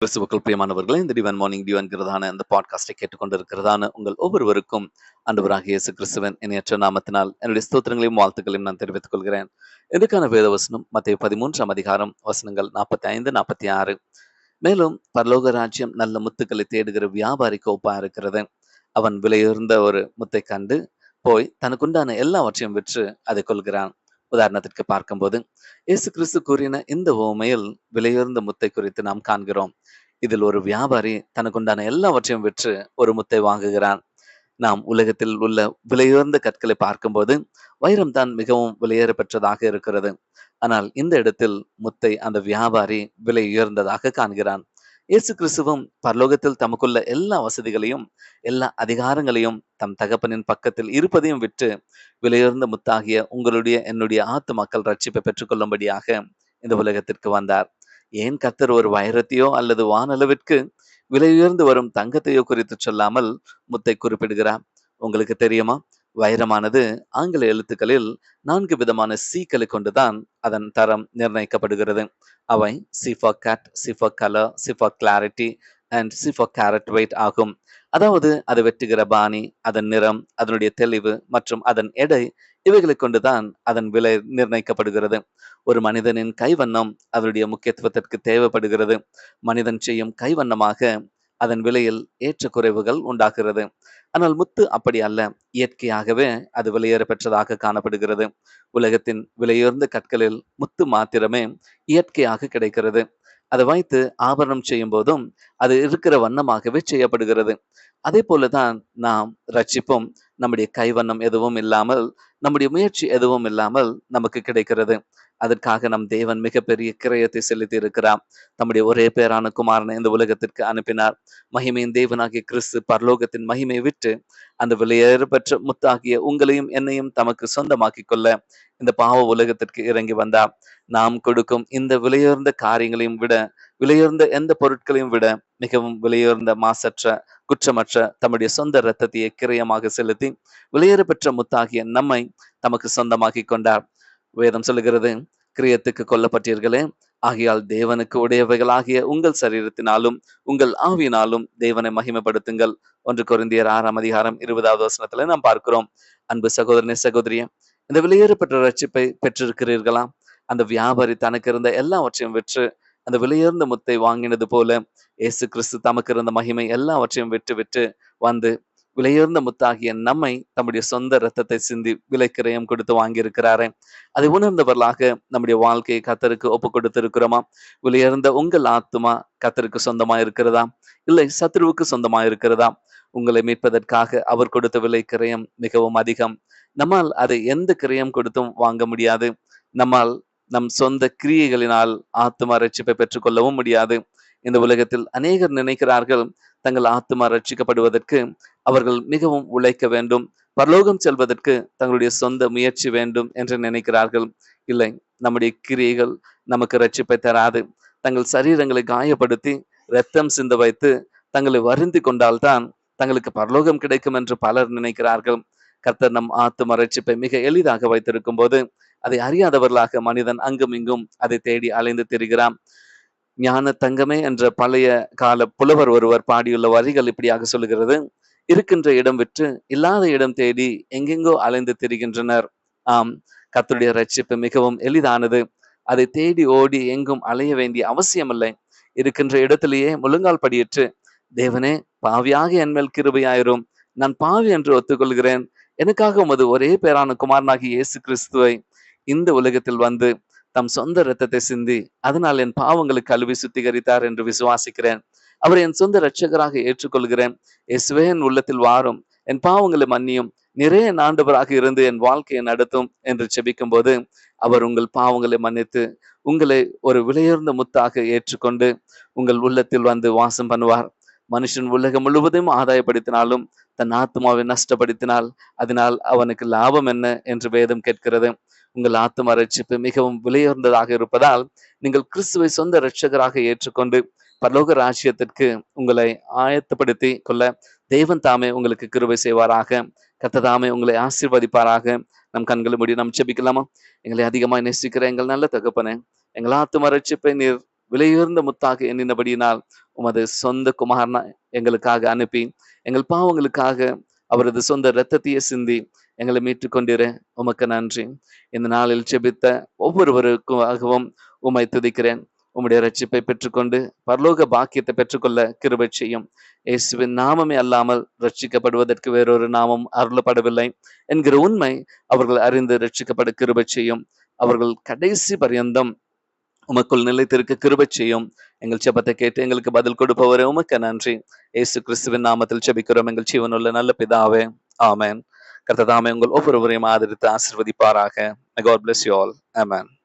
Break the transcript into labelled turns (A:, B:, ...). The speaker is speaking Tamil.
A: கிறிஸ்துவுக்குள் பிரியமானவர்களே இந்த டிவன் மார்னிங் டிவன் கிரதான இந்த பாட்காஸ்டை கேட்டுக்கொண்டிருக்கிறதான உங்கள் ஒவ்வொருவருக்கும் அன்பராக இயேசு கிறிஸ்துவன் இணையற்ற நாமத்தினால் என்னுடைய ஸ்தோத்திரங்களையும் வாழ்த்துக்களையும் நான் தெரிவித்துக் கொள்கிறேன். இதுக்கான வேத வசனம் மத்திய பதிமூன்றாம் அதிகாரம் வசனங்கள் நாற்பத்தி ஐந்து நாற்பத்தி ஆறு மேலும் பரலோக ராஜ்யம் நல்ல முத்துக்களை தேடுகிற வியாபாரி கோப்பா இருக்கிறது. அவன் விலையுயர்ந்த ஒரு முத்தை கண்டு போய் தனக்குண்டான எல்லாவற்றையும் விற்று அதை கொள்கிறான். உதாரணத்திற்கு பார்க்கும்போது இயேசு கிறிஸ்து கூறின இந்த ஓமையில் விலையுயர்ந்த முத்தை குறித்து நாம் காண்கிறோம். இதில் ஒரு வியாபாரி தனக்குண்டான எல்லாவற்றையும் விற்று ஒரு முத்தை வாங்குகிறான். நாம் உலகத்தில் உள்ள விலையுயர்ந்த கற்களை பார்க்கும்போது வைரம் தான் மிகவும் விலையேற பெற்றதாக இருக்கிறது. ஆனால் இந்த இடத்தில் முத்தை அந்த வியாபாரி விலை உயர்ந்ததாக காண்கிறான். இயேசு கிறிஸ்துவும் பரலோகத்தில் தமக்குள்ள எல்லா வசதிகளையும் எல்லா அதிகாரங்களையும் தம் தகப்பனின் பக்கத்தில் இருப்பதையும் விட்டு விலையுயர்ந்த முத்தாகிய உங்களுடைய என்னுடைய ஆத்து மக்கள் ரட்சிப்பை பெற்றுக்கொள்ளும்படியாக இந்த உலகத்திற்கு வந்தார். ஏன் கத்தர் ஒரு வைரத்தையோ அல்லது வானளவிற்கு விலையுயர்ந்து வரும் தங்கத்தையோ குறித்து சொல்லாமல் முத்தை குறிப்பிடுகிறார்? உங்களுக்கு தெரியுமா? வைரமானது ஆங்கில எழுத்துக்களில் நான்கு விதமான சீக்களை கொண்டுதான் அதன் தரம் நிர்ணயிக்கப்படுகிறது. அவை C for cut C for colour C for clarity and C for carat weight ஆகும். அதாவது அது வெட்டுகிற பாணி அதன் நிறம் அதனுடைய தெளிவு மற்றும் அதன் எடை இவைகளை கொண்டுதான் அதன் விலை நிர்ணயிக்கப்படுகிறது. ஒரு மனிதனின் கைவண்ணம் அதனுடைய முக்கியத்துவத்திற்கு தேவைப்படுகிறது. மனிதன் செய்யும் கைவண்ணமாக அதன் விலையில் ஏற்ற குறைவுகள் உண்டாகிறது. ஆனால் முத்து அப்படி அல்ல. இயற்கையாகவே அது விலையேற பெற்றதாக காணப்படுகிறது. உலகத்தின் விலையுயர்ந்த கற்களில் முத்து மாத்திரமே இயற்கையாக கிடைக்கிறது. அதை வைத்து ஆபரணம் செய்யும் போதும் அது இருக்கிற வண்ணமாகவே செய்யப்படுகிறது. அதே போலதான் நாம் ரட்சிப்போம் நம்முடைய கைவண்ணம் எதுவும் இல்லாமல் நம்முடைய முயற்சி எதுவும் இல்லாமல் நமக்கு கிடைக்கிறது. அதற்காக நம் தேவன் மிகப்பெரிய கிரயத்தை செலுத்தி இருக்கிறார் தம்முடைய ஒரே பேரான குமாரனை இந்த உலகத்திற்கு அனுப்பினார். மகிமையின் தேவனாகிய கிறிஸ்து பரலோகத்தின் மகிமை விட்டு அந்த விலையேறு பெற்ற முத்தாகிய உங்களையும் என்னையும் தமக்கு சொந்தமாக்கி கொள்ள இந்த பாவ உலகத்திற்கு இறங்கி வந்தார். நாம் கொடுக்கும் இந்த விலையுயர்ந்த காரியங்களையும் விட விலையுயர்ந்த எந்த பொருட்களையும் விட மிகவும் விலையுயர்ந்த மாசற்ற குற்றமற்ற தம்முடைய சொந்த இரத்தத்தையே கிரயமாக செலுத்தி விலையேறு பெற்ற முத்தாகிய நம்மை தமக்கு சொந்தமாக்கி கொண்டார். வேதம் சொல்லுகிறது கிரியத்துக்கு கொல்லப்பட்டீர்களே ஆகையால் தேவனுக்கு உடையவைகளாகிய உங்கள் சரீரத்தினாலும் உங்கள் ஆவியினாலும் தேவனை மகிமைப்படுத்துங்கள். ஒன்று குருந்தியர் ஆறாம் அதிகாரம் இருபதாவது வசனத்துல நாம் பார்க்கிறோம். அன்பு சகோதரனே சகோதரிய இந்த விலையேறப்பட்ட ரட்சிப்பை பெற்றிருக்கிறீர்களா? அந்த வியாபாரி தனக்கு இருந்த எல்லாவற்றையும் விற்று அந்த விலையுயர்ந்த முத்தை வாங்கினது போல இயேசு கிறிஸ்து தமக்கு இருந்த மகிமை எல்லாவற்றையும் விட்டு விட்டு வந்து விலையுயர்ந்த முத்தாகிய நம்மை தம்முடைய சொந்த ரத்தத்தை சிந்தி விலைக்கிரயம் கொடுத்து வாங்கியிருக்கிறாரே. அதை உணர்ந்தவர்களாக நம்முடைய வாழ்க்கையை கத்தருக்கு ஒப்பு கொடுத்திருக்கிறோமா? விலையுயர்ந்த உங்கள் ஆத்துமா கத்தருக்கு சொந்தமா இருக்கிறதா இல்லை சத்ருவுக்கு சொந்தமா இருக்கிறதா உங்களை மீட்பதற்காக அவர் கொடுத்த விலை கிரயம் மிகவும் அதிகம். நம்மால் அதை எந்த கிரயம் கொடுத்தும் வாங்க முடியாது. நம்மால் நம் சொந்த கிரியைகளினால் ஆத்மா ரட்சிப்பை பெற்றுக்கொள்ளவும் முடியாது. இந்த உலகத்தில் அநேகர் நினைக்கிறார்கள் தங்கள் ஆத்மா ரட்சிக்கப்படுவதற்கு அவர்கள் மிகவும் உழைக்க வேண்டும். பரலோகம் செல்வதற்கு தங்களுடைய சொந்த முயற்சி வேண்டும் என்று நினைக்கிறார்கள். இல்லை நம்முடைய கிரியைகள் நமக்கு ரட்சிப்பை தராது. தங்கள் சரீரங்களை காயப்படுத்தி ரத்தம் சிந்த வைத்து தங்களை வருந்தி கொண்டால்தான் தங்களுக்கு பரலோகம் கிடைக்கும் என்று பலர் நினைக்கிறார்கள். கர்த்தர் நம் ஆத்தும ரட்சிப்பை மிக எளிதாக வைத்திருக்கும் போது அதை அறியாதவர்களாக மனிதன் அங்கும் இங்கும் அதை தேடி அலைந்து திரிகிறான். ஞான தங்கமே என்ற பழைய கால புலவர் ஒருவர் பாடியுள்ள வரிகள் இப்படியாக சொல்லுகிறது. இருக்கின்ற இடம் விற்று இல்லாத இடம் தேடி எங்கெங்கோ அலைந்து திரிகின்றனர். ஆம் கத்துடைய ரட்சிப்பு மிகவும் எளிதானது. அதை தேடி ஓடி எங்கும் அலைய வேண்டிய அவசியமில்லை. இருக்கின்ற இடத்திலேயே முழுங்கால் படியிற்று தேவனே பாவியாக என் மேல் கிருபையாயிரும். நான் பாவி என்று ஒத்துக்கொள்கிறேன். எனக்காக உமது ஒரே பேரான குமாரனாகி இயேசு கிறிஸ்துவை இந்த உலகத்தில் வந்து தம் சொந்த இரத்தத்தை சிந்தி அதனால் என் பாவங்களுக்கு கழுவி சுத்திகரித்தார் என்று விசுவாசிக்கிறேன். அவர் என் சொந்த இரட்சகராக ஏற்றுக்கொள்கிறேன். இயேசுவே என் உள்ளத்தில் வாரும். என் பாவங்களை மன்னியும். நிறைய ஆண்டவராக இருந்து என் வாழ்க்கையை நடத்தும் என்று செபிக்கும் போது அவர் உங்கள் பாவங்களை மன்னித்து உங்களை ஒரு விலையுயர்ந்த முத்தாக ஏற்றுக்கொண்டு உங்கள் உள்ளத்தில் வந்து வாசம் பண்ணுவார். மனுஷன் உலகம் முழுவதும் ஆதாயப்படுத்தினாலும் தன் ஆத்மாவை நஷ்டப்படுத்தினால் அதனால் அவனுக்கு லாபம் என்ன என்று வேதம் கேட்கிறது. உங்கள் ஆத்ம ரட்சிப்பு மிகவும் விலையுயர்ந்ததாக இருப்பதால் நீங்கள் கிறிஸ்துவை சொந்த ரட்சகராக ஏற்றுக்கொண்டு பரலோக ராஜ்யத்திற்கு உங்களை ஆயத்தப்படுத்தி கொள்ள தேவன் தாமே உங்களுக்கு கிருபை செய்வாராக. கத்ததாமே உங்களை ஆசீர்வதிப்பாராக. நம் கண்களை முடி நாம் செபிக்கலாமா எங்களை அதிகமாக நேசிக்கிற எங்கள் நல்ல தகப்பனே எங்கள் ஆத்தும ரட்சிப்பை நீர் விலையுயர்ந்த முத்தாக எண்ணினபடியினால் உமது சொந்த குமாரனா எங்களுக்காக அனுப்பி எங்கள் பாவங்களுக்காக அவரது சொந்த இரத்தத்தையே சிந்தி எங்களை மீட்டு கொண்டிரு உமக்கு நன்றி. இந்த நாளில் செபித்த ஒவ்வொருவருக்காகவும் உமை துதிக்கிறேன். உம்முடைய ரட்சிப்பை பெற்றுக்கொண்டு பரலோக பாக்கியத்தை பெற்றுக்கொள்ள கிருபை செய்யும். இயேசுவின் நாமமே அல்லாமல் ரட்சிக்கப்படுவதற்கு வேறொரு நாமம் அருளப்படவில்லை என்கிற உண்மை அவர்கள் அறிந்து ரட்சிக்கப்பட கிருபை செய்யும். அவர்கள் கடைசி பரியந்தம் உமக்குள் நிலைத்திருக்க கிருபை செய்யும். எங்கள் செபத்தை கேட்டு எங்களுக்கு பதில் கொடுப்பவரே உமக்கு நன்றி. ஏசு கிறிஸ்துவின் நாமத்தில் செபிக்கிறோம் எங்கள் ஜீவனுள்ள நல்ல பிதாவே ஆமேன். கர்த்ததாமே உங்கள் ஒவ்வொருவரையும் ஆதரித்து ஆசிர்வதிப்பாராக. God bless you all Amen.